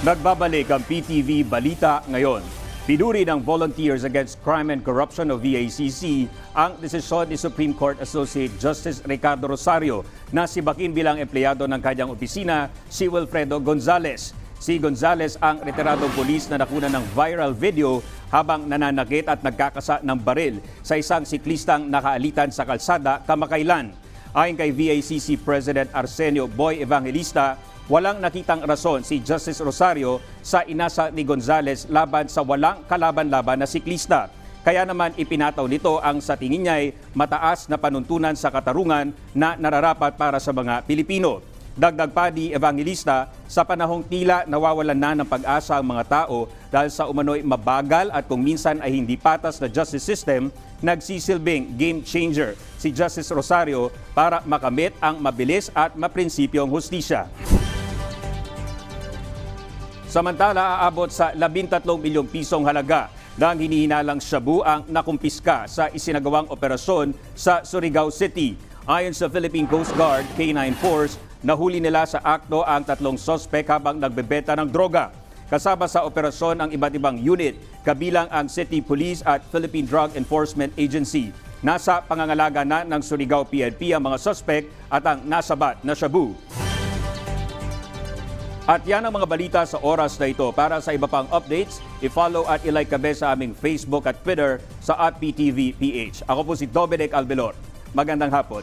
Nagbabalik ang PTV Balita ngayon. Pinuri ng Volunteers Against Crime and Corruption o VACC ang desisyon ni Supreme Court Associate Justice Ricardo Rosario na sibakin bilang empleyado ng kanyang opisina si Wilfredo Gonzales. Si Gonzales ang retiradong polis na nakuna ng viral video habang nananakit at nagkakasa ng baril sa isang siklistang nakaalitan sa kalsada kamakailan. Ayon kay VACC President Arsenio Boy Evangelista, walang nakitang rason si Justice Rosario sa inasa ni Gonzales laban sa walang kalaban-laban na siklista. Kaya naman ipinataw nito ang sa tingin niya ay mataas na panuntunan sa katarungan na nararapat para sa mga Pilipino. Dagdag pa ni Evangelista, sa panahong tila nawawalan na ng pag-asa ang mga tao dahil sa umano'y mabagal at kung minsan ay hindi patas na justice system, nagsisilbing game changer si Justice Rosario para makamit ang mabilis at maprinsipyong hustisya. Samantala, aabot sa 13 milyong pisong halaga ng hinihinalang shabu ang nakumpiska sa isinagawang operasyon sa Surigao City. Ayon sa Philippine Coast Guard K-9 Force, nahuli nila sa akto ang tatlong sospek habang nagbebenta ng droga. Kasama sa operasyon ang iba't ibang unit, kabilang ang City Police at Philippine Drug Enforcement Agency. Nasa pangangalaga na ng Surigao PNP ang mga sospek at ang nasabat na shabu. At yan ang mga balita sa oras na ito. Para sa iba pang updates, i-follow at i-like kabe sa aming Facebook at Twitter sa at PTVPH. Ako po si Dominic Albelor. Magandang hapon.